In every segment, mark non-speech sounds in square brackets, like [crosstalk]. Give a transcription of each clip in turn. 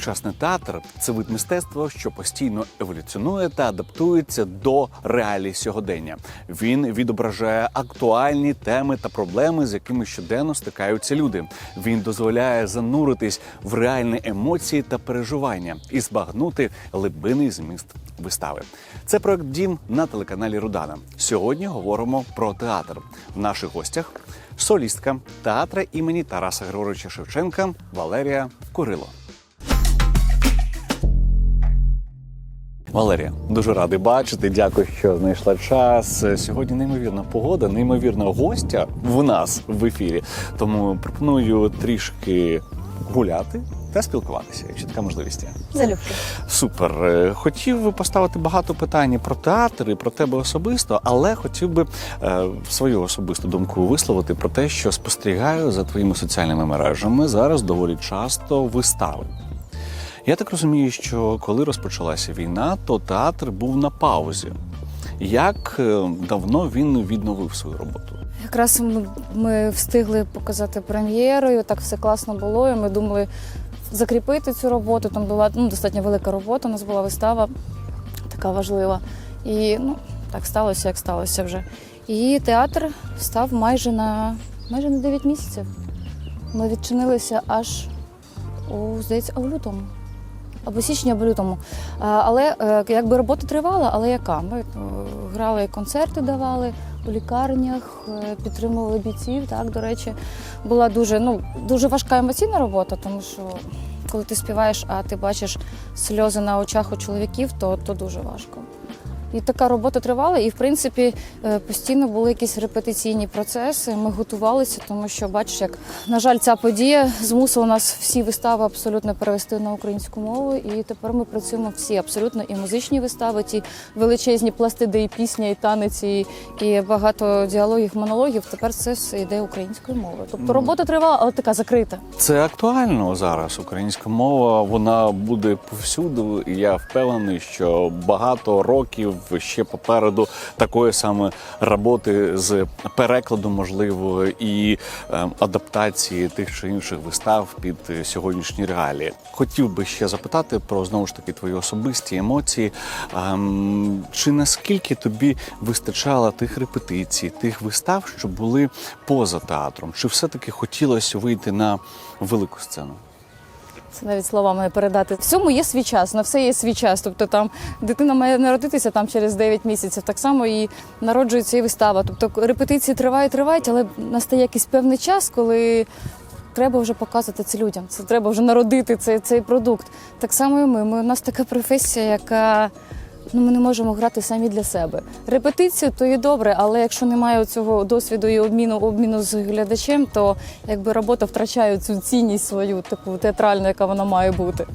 Сучасний театр це вид мистецтва, що постійно еволюціонує та адаптується до реалій сьогодення. Він відображає актуальні теми та проблеми, з якими щоденно стикаються люди. Він дозволяє зануритись в реальні емоції та переживання і збагнути глибинний зміст вистави. Це проект Дім на телеканалі Рудана. Сьогодні говоримо про театр. В наших гостях солістка театра імені Тараса Григоровича Шевченка Валерія Курило. Валерія, дуже радий бачити. Дякую, що знайшла час. Сьогодні неймовірна погода, неймовірна гостя в нас в ефірі. Тому пропоную трішки гуляти та спілкуватися, якщо така можливість є. Залюбки. Супер. Е, Хотів би поставити багато питань про театр і про тебе особисто, але хотів би е, свою особисту думку висловити про те, що спостерігаю за твоїми соціальними мережами зараз доволі часто вистави. Я так розумію, що коли розпочалася війна, то театр був на паузі. Як е, давно він відновив свою роботу? Якраз ми, встигли показати прем'єру, і так все класно було. І ми думали закріпити цю роботу. Там була ну, достатньо велика робота. У нас була вистава така важлива. І ну, так сталося, як сталося вже. І театр став майже на майже на 9 місяців. Ми відчинилися аж у здається, у лютому. Або січні, або лютому. Але е, якби робота тривала, але яка? Ми е, грали концерти, давали у лікарнях, е, підтримували бійців. Так, до речі, була дуже, ну, дуже важка емоційна робота, тому що коли ти співаєш, а ти бачиш сльози на очах у чоловіків, то, то дуже важко. І така робота тривала, і в принципі е, постійно були якісь репетиційні процеси. Ми готувалися, тому що бачиш, як на жаль, ця подія змусила нас всі вистави абсолютно перевести на українську мову. І тепер ми працюємо всі абсолютно і музичні вистави, ті величезні пласти, де і пісня, і танець, і, і багато діалогів, монологів. Тепер це все йде українською мовою. Тобто робота тривала, але така закрита. Це актуально зараз. Українська мова вона буде повсюду. І я впевнений, що багато років ще попереду такої саме роботи з перекладу, можливо, і е, адаптації тих чи інших вистав під сьогоднішні реалії. Хотів би ще запитати про знову ж таки твої особисті емоції. Ем, Чи наскільки тобі вистачало тих репетицій, тих вистав, що були поза театром? Чи все-таки хотілося вийти на велику сцену? Це навіть словами не передати. Всьому є свій час, на все є свій час. Тобто там дитина має народитися там через 9 місяців. Так само і народжується і вистава. Тобто репетиції тривають, тривають, але настає якийсь певний час, коли треба вже показувати це людям. Це треба вже народити цей, цей продукт. Так само і ми. ми. У нас така професія, яка. Ну, ми не можемо грати самі для себе. Репетицію то і добре, але якщо немає цього досвіду і обміну обміну з глядачем, то якби робота втрачає цю цінність свою, таку театральну, яка вона має бути.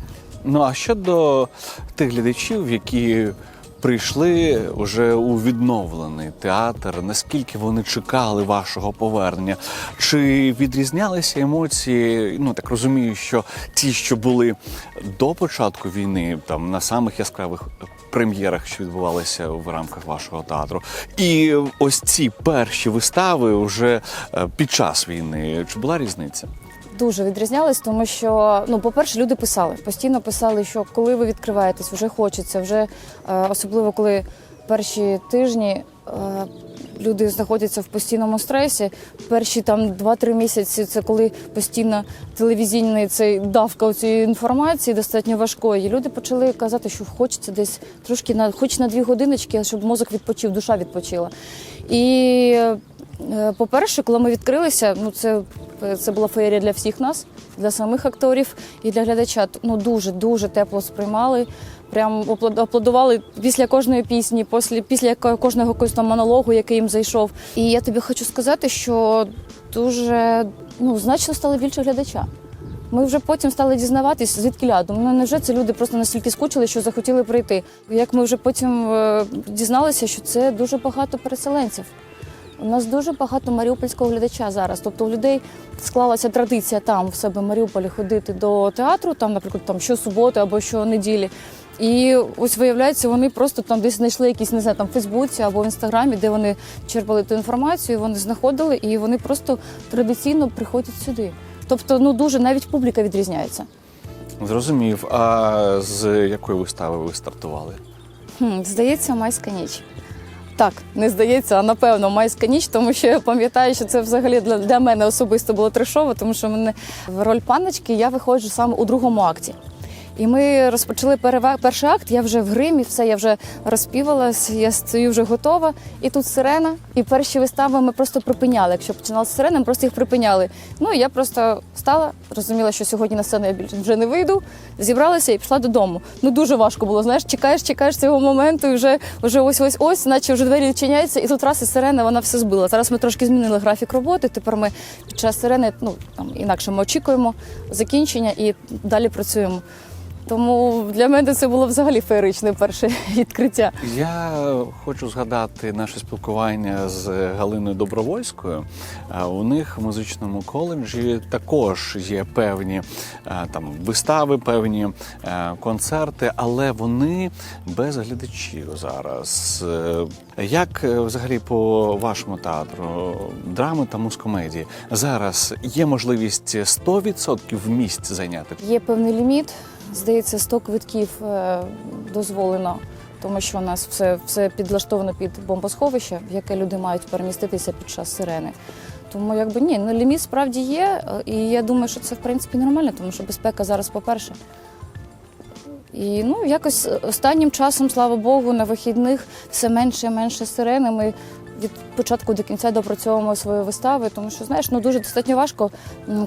Ну а щодо тих глядачів, які прийшли вже у відновлений театр, наскільки вони чекали вашого повернення? Чи відрізнялися емоції? Ну так розумію, що ті, що були до початку війни, там на самих яскравих прем'єрах, що відбувалися в рамках вашого театру, і ось ці перші вистави вже е, під час війни. Чи була різниця? Дуже відрізнялись, тому що ну, по-перше, люди писали, постійно писали, що коли ви відкриваєтесь, вже хочеться, вже е, особливо коли перші тижні. е, Люди знаходяться в постійному стресі. Перші там 2-3 місяці це коли постійно телевізійний цей давка цієї інформації достатньо важкої. Люди почали казати, що хочеться десь трошки на хоч на дві годиночки, щоб мозок відпочив, душа відпочила. І По-перше, коли ми відкрилися, ну це, це була феєрія для всіх нас, для самих акторів і для глядача. Ну дуже дуже тепло сприймали. Прям аплод- аплодували після кожної пісні, після, після кожного якогось там монологу, який їм зайшов. І я тобі хочу сказати, що дуже ну, значно стало більше глядача. Ми вже потім стали дізнаватись, звідки ля. Думаю, ну невже це люди просто настільки скучили, що захотіли прийти. Як ми вже потім е, дізналися, що це дуже багато переселенців. У нас дуже багато маріупольського глядача зараз. Тобто у людей склалася традиція там в себе в Маріуполі ходити до театру, там, наприклад, там щосуботи або щонеділі. І ось виявляється, вони просто там десь знайшли якісь, не знаю, там в Фейсбуці або в інстаграмі, де вони черпали ту інформацію, вони знаходили, і вони просто традиційно приходять сюди. Тобто, ну дуже навіть публіка відрізняється. Зрозумів. А з якої вистави ви стартували? Хм, здається, майська ніч. Так, не здається, а напевно, майська ніч, тому що я пам'ятаю, що це взагалі для, для мене особисто було трешово, тому що мене в роль паночки я виходжу саме у другому акті. І ми розпочали перший акт, я вже в гримі, все, я вже розпівалась, я стою вже готова. І тут сирена. І перші вистави ми просто припиняли. Якщо починали з сирени, ми просто їх припиняли. Ну і я просто стала, розуміла, що сьогодні на сцену я більше вже не вийду. Зібралася і пішла додому. Ну дуже важко було. Знаєш, чекаєш, чекаєш цього моменту, і вже вже ось ось ось, наче вже двері відчиняються, і тут раз і сирена, вона все збила. Зараз ми трошки змінили графік роботи. Тепер ми під час сирени, ну там інакше ми очікуємо закінчення і далі працюємо. Тому для мене це було взагалі феєричне перше [laughs] відкриття. Я хочу згадати наше спілкування з Галиною Добровольською. У них в музичному коледжі також є певні там вистави, певні концерти, але вони без глядачів зараз. Е, Як е, взагалі по вашому театру драми та мускомедії зараз є можливість 100% місць зайняти? Є певний ліміт. Здається, 100 квитків е, дозволено, тому що у нас все, все підлаштовано під бомбосховище, в яке люди мають переміститися під час сирени. Тому якби ні, ну ліміт справді є, е, і я думаю, що це в принципі нормально, тому що безпека зараз по-перше. І ну якось останнім часом, слава Богу, на вихідних все менше і менше сирени. Ми від початку до кінця допрацьовуємо свої вистави, тому що знаєш, ну дуже достатньо важко,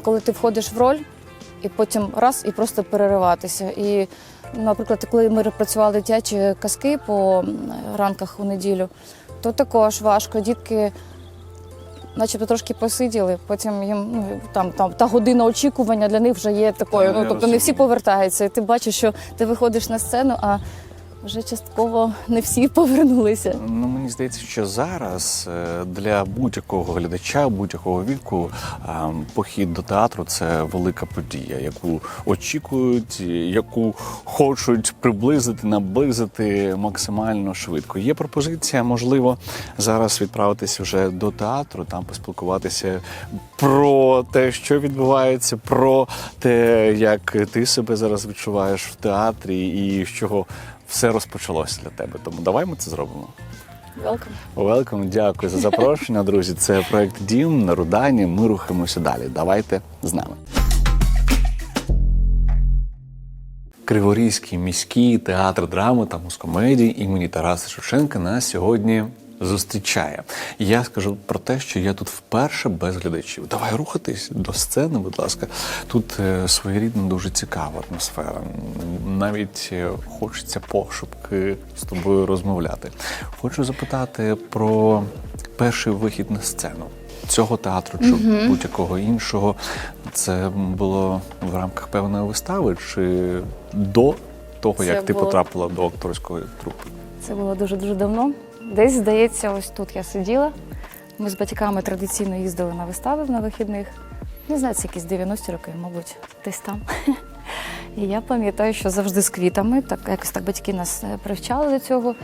коли ти входиш в роль і потім раз і просто перериватися. І, наприклад, коли ми працювали дитячі казки по ранках у неділю, то також важко. Дітки. Начебто трошки посиділи, потім їм ну там, там та година очікування для них вже є такою. Ну тобто не всі повертаються. І ти бачиш, що ти виходиш на сцену, а вже частково не всі повернулися. Ну мені здається, що зараз е, для будь-якого глядача, будь-якого віку, е, похід до театру це велика подія, яку очікують, яку хочуть приблизити, наблизити максимально швидко. Є пропозиція, можливо, зараз відправитися вже до театру, там поспілкуватися про те, що відбувається, про те, як ти себе зараз відчуваєш в театрі, і з чого все розпочалося для тебе. Тому давай ми це зробимо. Welcome. Велком, дякую за запрошення, друзі. Це проект Дім на Рудані. Ми рухаємося далі. Давайте з нами. Криворізький міський театр драми та мускомедії імені Тараса Шевченка на сьогодні зустрічає. Я скажу про те, що я тут вперше без глядачів. Давай рухатись до сцени, будь ласка. Тут е, своєрідна, дуже цікава атмосфера. Навіть е, хочеться пошепки з тобою розмовляти. Хочу запитати про перший вихід на сцену. Цього театру чи будь-якого іншого це було в рамках певної вистави, чи до того, Це як ти потрапила до акторської трупи? Це було дуже дуже давно. Десь, здається, ось тут я сиділа. Ми з батьками традиційно їздили на вистави на вихідних. Не знаю, це якісь 90-ті роки, мабуть, десь там. І я пам'ятаю, що завжди з квітами, так якось так батьки нас е, привчали до цього.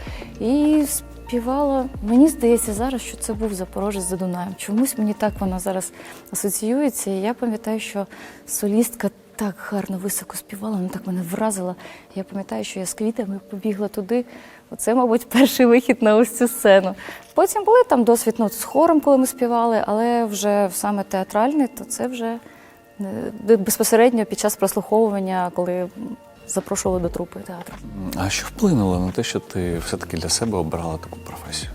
І співала. Мені здається зараз, що це був Запорожець за Дунаєм. Чомусь мені так вона зараз асоціюється. І я пам'ятаю, що солістка так гарно високо співала, вона так мене вразила. Я пам'ятаю, що я з квітами побігла туди. Оце, мабуть, [laughs] перший вихід на ось цю сцену. Потім були там досвід ну, з хором, коли ми співали, але вже саме театральний, то це вже е, безпосередньо під час прослуховування, коли запрошували до трупи театру. А що вплинуло на те, що ти все-таки для себе обрала таку професію?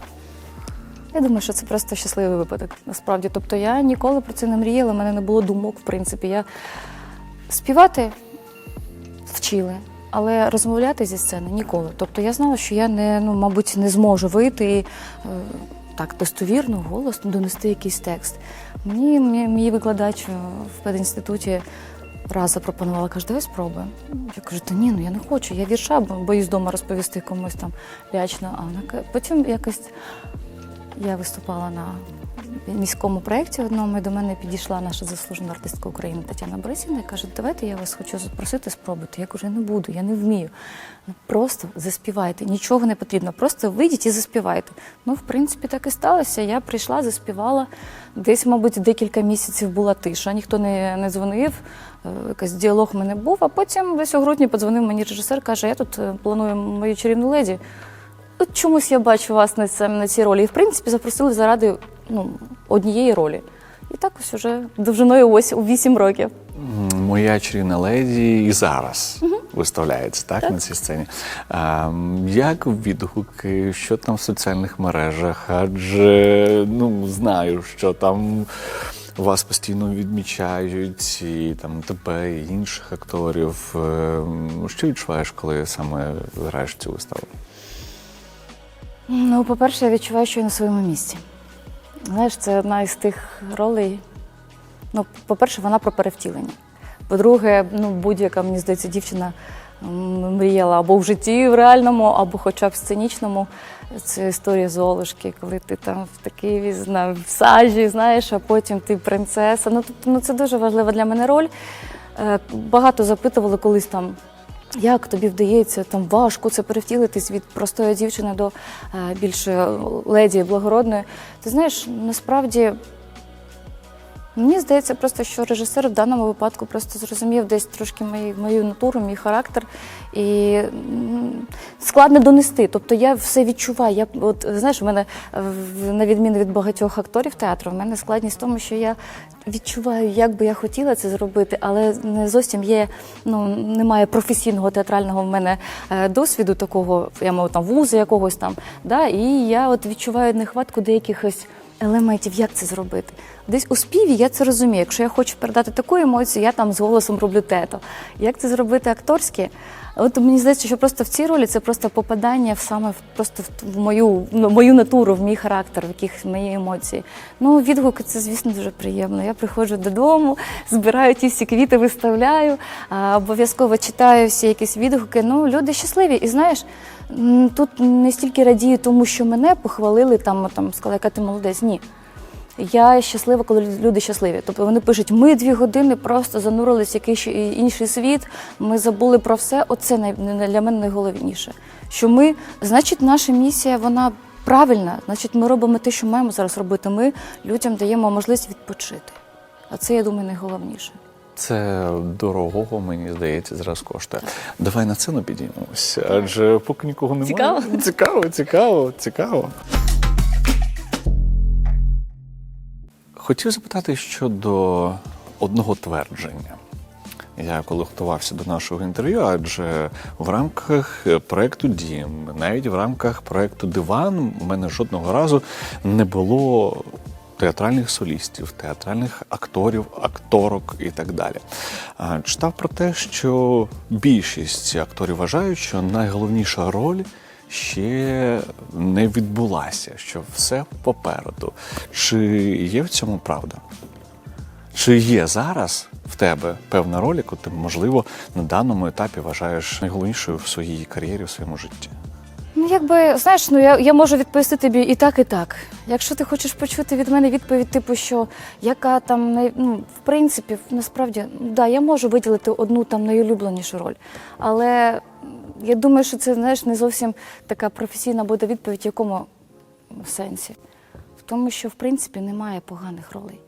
Я думаю, що це просто щасливий випадок. Насправді, тобто я ніколи про це не мріяла, в мене не було думок, в принципі. Я співати вчили, але розмовляти зі сцени ніколи. Тобто я знала, що я не, ну, мабуть, не зможу вийти і е, так достовірно, голосно донести якийсь текст. Мені мій, викладач е, в пединституті раз запропонувала, каже, давай спробуємо. Я кажу, та ні, ну я не хочу, я вірша, бо боюсь вдома розповісти комусь там лячно. А вона потім якось я виступала на міському проєкті одному, і до мене підійшла наша заслужена артистка України Тетяна Борисівна і каже, давайте я вас хочу запросити спробуйте. Я кажу, я не буду, я не вмію. Ну, Просто заспівайте, нічого не потрібно, просто вийдіть і заспівайте. Ну, в принципі, так і сталося. Я прийшла, заспівала. Десь, мабуть, декілька місяців була тиша, ніхто не, не дзвонив. е, якийсь діалог мене був. А потім десь у грудні подзвонив мені режисер, каже: я тут е, планую мою чарівну леді. От чомусь я бачу вас на, цьому- на цій ролі. І в принципі запросили заради ну, однієї ролі. І так ось уже довжиною ось у 8 років. Моя чарівна леді і зараз виставляється так, на цій сцені. А, як відгуки, що там в соціальних мережах? Адже ну знаю, що там вас постійно відмічають, і там тебе, і інших акторів. Ем, Що відчуваєш, коли саме граєш цю виставу? Ну, по-перше, я відчуваю, що я на своєму місці. Знаєш, це одна із тих ролей. Ну, по-перше, вона про перевтілення. По-друге, ну, будь-яка, мені здається, дівчина мріяла або в житті в реальному, або хоча б в сценічному. Це історія Золушки, коли ти там в такій в сажі, знаєш, а потім ти принцеса. Ну, тобто, ну, це дуже важлива для мене роль. Е, Багато запитували колись там. Як тобі вдається там важко це перевтілитись від простої дівчини до е, більш леді благородної? Ти знаєш, насправді мені здається, просто що режисер в даному випадку просто зрозумів десь трошки мої, мою натуру, мій характер, і складно донести. Тобто я все відчуваю. Я от знаєш, у мене на відміну від багатьох акторів театру, в мене складність в тому, що я відчуваю, як би я хотіла це зробити, але не зовсім є. Ну немає професійного театрального в мене е, досвіду такого, я маю там вузу якогось там. Да, і я от відчуваю нехватку деяких ось елементів, як це зробити. Десь у співі я це розумію. Якщо я хочу передати таку емоцію, я там з голосом роблю тето. Як це зробити акторське? От мені здається, що просто в цій ролі це просто попадання в саме просто в мою ну, мою натуру, в мій характер, в яких мої емоції. Ну, відгуки це, звісно, дуже приємно. Я приходжу додому, [laughs] збираю ті всі квіти, виставляю, обов'язково читаю всі якісь відгуки. Ну, люди щасливі. І знаєш, тут не стільки радію тому, що мене похвалили, там, там сказали, яка ти молодець. Ні. Я щаслива, коли люди щасливі. Тобто вони пишуть, ми дві години просто занурились в якийсь інший світ, ми забули про все. Оце для мене найголовніше. Що ми, значить, наша місія, вона правильна. Значить, ми робимо те, що маємо зараз робити. Ми людям даємо можливість відпочити. А це, я думаю, найголовніше. Це дорогого, мені здається, зараз коштує. Давай на сцену підіймемося, адже поки нікого немає. Цікаво? Цікаво, цікаво, цікаво. Хотів запитати щодо одного твердження. Я коли готувався до нашого інтерв'ю, адже в рамках проекту Дім, навіть в рамках проекту Диван, у мене жодного разу не було театральних солістів, театральних акторів, акторок і так далі. Читав про те, що більшість акторів вважають, що найголовніша роль ще не відбулася, що все попереду. Чи є в цьому правда? Чи є зараз в тебе певна роль, яку ти, можливо, на даному етапі вважаєш найголовнішою в своїй кар'єрі, в своєму житті? Ну, якби знаєш, ну я, я можу відповісти тобі і так, і так. Якщо ти хочеш почути від мене відповідь, типу, що яка там най- ну, в принципі, насправді, ну, да, я можу виділити одну там найулюбленішу роль. Але я думаю, що це знаєш не зовсім така професійна буде відповідь, в якому сенсі. В тому, що в принципі немає поганих ролей.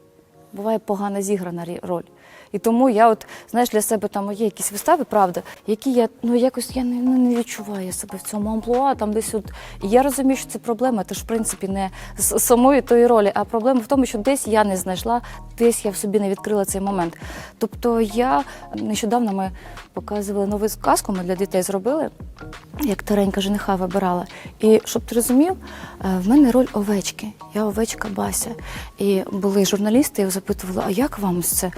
Буває погано зіграна роль. І тому я, от знаєш, для себе там є якісь вистави, правда, які я ну якось я не, ну, не відчуваю себе в цьому амплуа, там десь от. І я розумію, що це проблема, тож в принципі не з самої тої ролі, а проблема в тому, що десь я не знайшла, десь я в собі не відкрила цей момент. Тобто я нещодавно ми показували нову сказку, ми для дітей зробили, як Таренька жениха вибирала. І щоб ти розумів, е, в мене роль овечки. Я овечка Бася. І були журналісти, і запитували, а як вам це?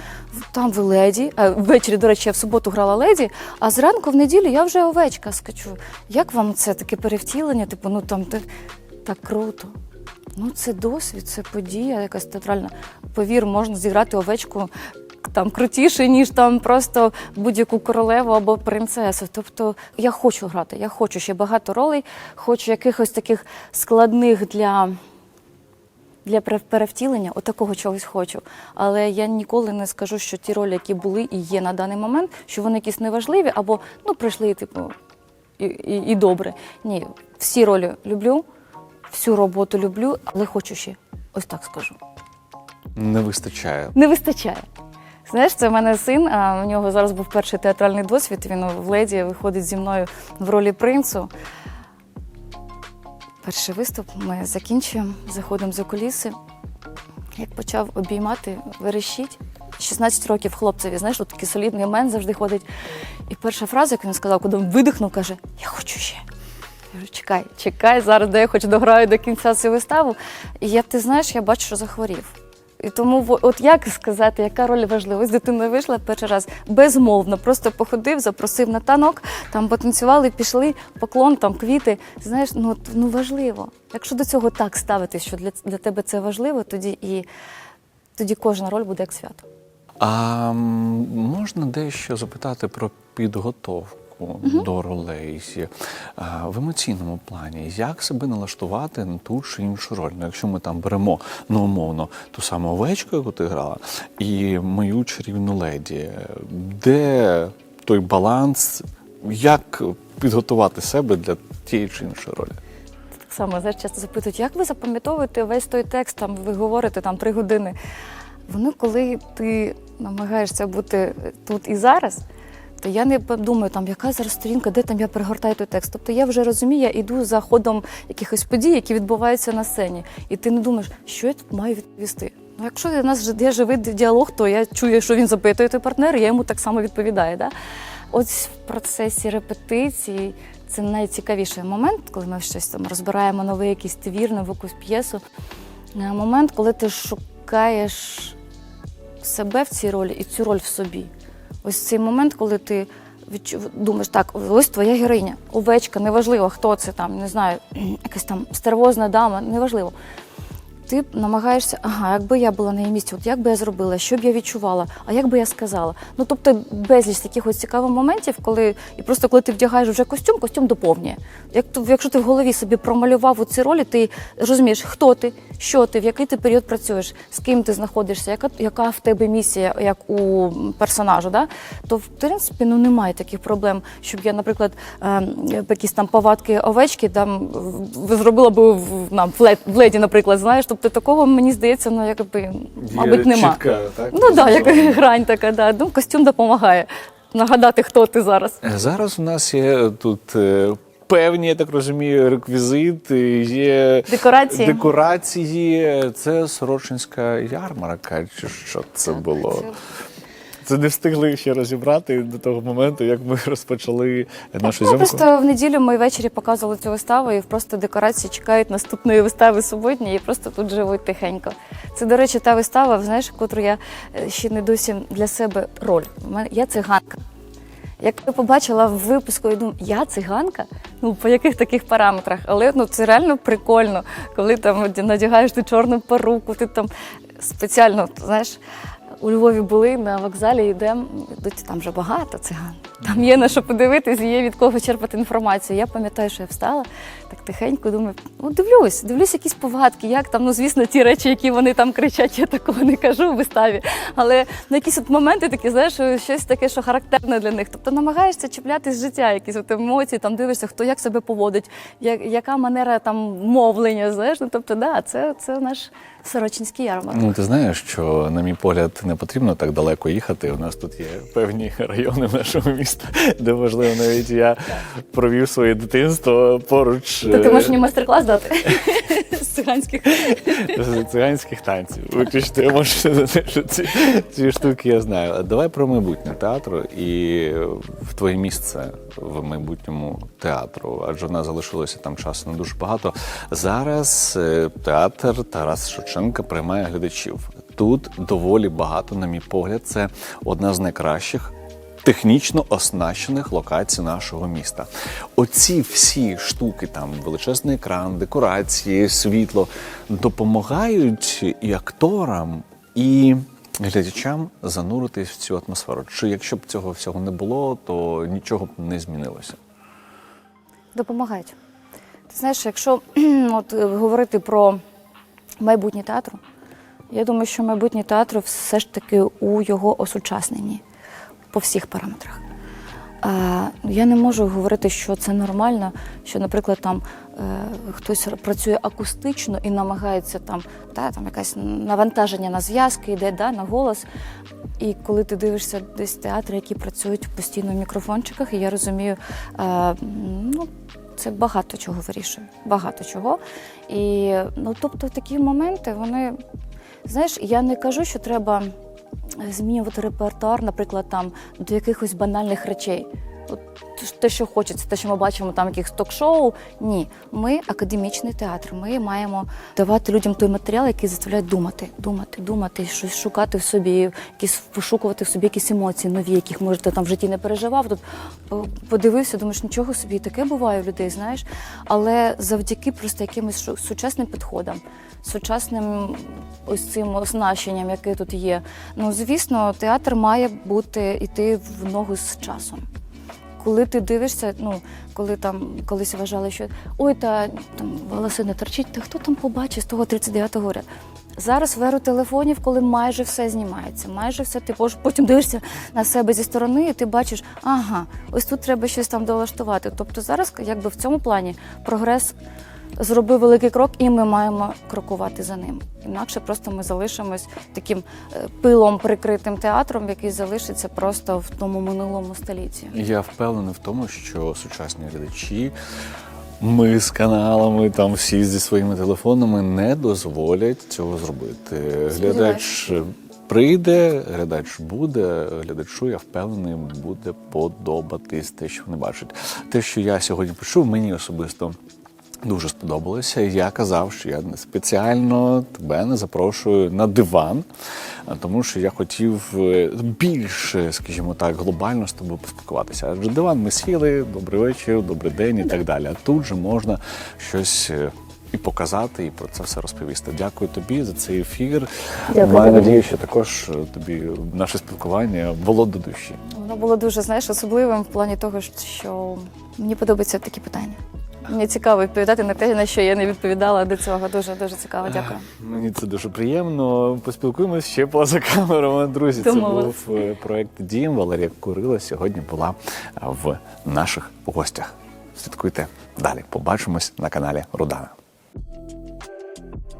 Там ви леді. А ввечері, до речі, я в суботу грала леді, а зранку в неділю я вже овечка скачу. Як вам це таке перевтілення? Типу, ну там так, так круто. Ну, це досвід, це подія якась театральна. Повір, можна зіграти овечку там крутіше, ніж там просто будь-яку королеву або принцесу. Тобто я хочу грати, я хочу ще багато ролей, хочу якихось таких складних для. Для перев- перевтілення отакого чогось хочу. Але я ніколи не скажу, що ті ролі, які були і є на даний момент, що вони якісь неважливі або ну пройшли, типу, і, і, і добре. Ні, всі ролі люблю, всю роботу люблю, але хочу ще. Ось так скажу. Не вистачає. Не вистачає. Знаєш, це в мене син, а у нього зараз був перший театральний досвід. Він в леді виходить зі мною в ролі принцу. Перший виступ ми закінчуємо, заходимо за куліси. Як почав обіймати, верещить. 16 років хлопцеві, знаєш, от такий солідний мен завжди ходить. І перша фраза, яку він сказав, коли він видихнув, каже: Я хочу ще. Я кажу, чекай, чекай, зараз де я хоч дограю до кінця цю виставу. І я, ти знаєш, я бачу, що захворів. І тому от як сказати, яка роль важлива? Ось дитина вийшла перший раз безмовно, просто походив, запросив на танок, там потанцювали, пішли, поклон, там квіти. Знаєш, ну, ну важливо. Якщо до цього так ставитись, що для, для тебе це важливо, тоді і тоді кожна роль буде як свято. А можна дещо запитати про підготовку до ролей А, в емоційному плані, як себе налаштувати на ту чи іншу роль? Ну, якщо ми там беремо ну, умовно ту саму овечку, яку ти грала, і мою чарівну леді, де той баланс, як підготувати себе для тієї чи іншої ролі? Так само знаєш, часто запитують, як ви запам'ятовуєте весь той текст, там ви говорите там три години. Воно, коли ти намагаєшся бути тут і зараз, то я не думаю, там яка зараз сторінка, де там я перегортаю той текст. Тобто я вже розумію, я йду за ходом якихось подій, які відбуваються на сцені. І ти не думаєш, що я тут маю відповісти. Ну, якщо у нас є живий діалог, то я чую, що він запитує той партнер, і я йому так само відповідаю. Да? Ось в процесі репетиції це найцікавіший момент, коли ми щось там розбираємо новий якийсь твір, нову якусь п'єсу. Е, Момент, коли ти шукаєш себе в цій ролі і цю роль в собі. Ось цей момент, коли ти відчув, думаєш, так, ось твоя героїня, овечка, неважливо, хто це там, не знаю, [clears throat] якась там стервозна дама, неважливо. Ти намагаєшся, ага, якби я була на її місці, от як би я зробила, що б я відчувала, а як би я сказала. Ну тобто безліч таких ось цікавих моментів, коли і просто коли ти вдягаєш вже костюм, костюм доповнює. Як якщо ти в голові собі промалював у ці ролі, ти розумієш, хто ти, що ти, в який ти період працюєш, з ким ти знаходишся, яка, яка в тебе місія, як у персонажа, да? то в принципі ну немає таких проблем, щоб я, наприклад, ем, якісь там повадки овечки там зробила би нам в леді, наприклад, знаєш. Тобто такого мені здається, ну якби мабуть нема. Чітка, так? Ну так, да, як грань така, да. Ну, костюм допомагає нагадати, хто ти зараз. Е, Зараз у нас є тут е, певні, я так розумію, реквізити, є Декорації. декорації. Це Сорочинська ярмарка, чи що це було? Це не встигли ще розібрати до того моменту, як ми [laughs] розпочали нашу Ну, зйомку. просто в неділю ми ввечері показували цю виставу, і просто декорації чекають наступної вистави суботньої і просто тут живуть тихенько. Це, до речі, та вистава, знаєш, котру я е, ще не досі для себе роль. Я циганка. Як я побачила в випуску, я думаю, я циганка? Ну, по яких таких параметрах? Але ну, це реально прикольно, коли там надягаєш ти чорну поруку, ти там спеціально, знаєш, у Львові були на вокзалі, йдемо, там вже багато циган. Там є на що подивитись, є від кого черпати інформацію. Я пам'ятаю, що я встала так тихенько, думаю, ну дивлюсь, дивлюсь якісь повадки, як там, ну звісно, ті речі, які вони там кричать, я такого не кажу в виставі. Але на якісь от моменти такі, знаєш, щось таке, що характерне для них. Тобто намагаєшся чіплятись з життя, якісь от емоції, там дивишся, хто як себе поводить, як, яка манера там мовлення, знаєш. Ну, тобто, да, це, це наш сорочинський ярмарок. Ну, ти знаєш, що, на мій погляд, не потрібно так далеко їхати. У нас тут є певні райони нашого міста, де, можливо, навіть я провів своє дитинство поруч. То ти е, можеш мені майстер-клас дати з [laughs] циганських. з циганських танців. Виключно я можу сказати, що ці, ці штуки я знаю. Давай про майбутнє театру і в твоє місце в майбутньому театру, адже в нас залишилося там часу не дуже багато. Зараз е, театр Тарас Шевченка приймає глядачів. Тут доволі багато, на мій погляд, це одна з найкращих технічно оснащених локацій нашого міста. Оці всі штуки, там величезний екран, декорації, світло допомагають і акторам, і глядачам зануритись в цю атмосферу. Чи якщо б цього всього не було, то нічого б не змінилося. Допомагають. Ти знаєш, якщо от, е, говорити про майбутнє театру, я думаю, що майбутнє театру все ж таки у його осучасненні по всіх параметрах. Ну, я не можу говорити, що це нормально, що, наприклад, там е, хтось працює акустично і намагається там, та, там якесь навантаження на зв'язки йде, да, на голос. І коли ти дивишся десь театри, які працюють постійно в мікрофончиках, і я розумію, е, ну, це багато чого вирішує. Багато чого. І ну, тобто такі моменти, вони, знаєш, я не кажу, що треба змінювати репертуар, наприклад, там до якихось банальних речей. От те, що хочеться, те, що ми бачимо там якихось ток-шоу. Ні, ми академічний театр. Ми маємо давати людям той матеріал, який заставляє думати, думати, думати, щось шукати в собі, якісь пошукувати в собі якісь емоції нові, яких може ти там в житті не переживав. Тут подивився, думаєш, нічого собі, таке буває у людей, знаєш. Але завдяки просто якимось сучасним підходам, сучасним ось цим оснащенням, яке тут є. Ну звісно, театр має бути йти в ногу з часом. Коли ти дивишся, ну коли там колись вважали, що ой, та там волоси не торчить, та хто там побачить з того 39-го ряду. Зараз в еру телефонів, коли майже все знімається, майже все ти потім дивишся на себе зі сторони, і ти бачиш, ага, ось тут треба щось там долаштувати. Тобто зараз, якби в цьому плані, прогрес зробив великий крок, і ми маємо крокувати за ним. Інакше просто ми залишимось таким е, пилом прикритим театром, який залишиться просто в тому минулому столітті. Я впевнений в тому, що сучасні глядачі, ми з каналами, там всі зі своїми телефонами не дозволять цього зробити. Глядач прийде, глядач буде, глядачу, я впевнений, буде подобатись те, що вони бачать. Те, що я сьогодні почув, мені особисто. Дуже сподобалося. Я казав, що я не спеціально тебе не запрошую на диван, тому що я хотів е, більше, скажімо так, глобально з тобою поспілкуватися. Адже диван ми сіли, добрий вечір, добрий день і так далі. А тут же можна щось. е, І показати, і про це все розповісти. Дякую тобі за цей ефір. Маю надію, що також е, тобі наше спілкування було до душі. Воно було дуже знаєш, особливим в плані того, що мені подобаються такі питання. Мені цікаво відповідати на те, на що я не відповідала до цього. Дуже дуже цікаво. Дякую. Мені це дуже приємно. Поспілкуємося ще поза камерами. Друзі, це був е, проект Дім. Валерія Курила сьогодні була в наших гостях. Слідкуйте далі. Побачимось на каналі Рудана.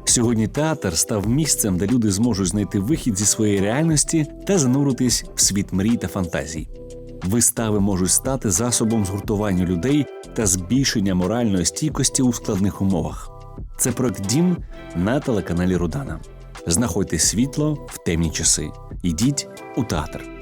Сьогодні театр став місцем, де люди зможуть знайти вихід зі своєї реальності та зануритись в світ мрій та фантазій. Вистави можуть стати засобом згуртування людей та збільшення моральної стійкості у складних умовах. Це проект Дім на телеканалі Рудана. Знаходьте світло в темні часи. Йдіть у театр.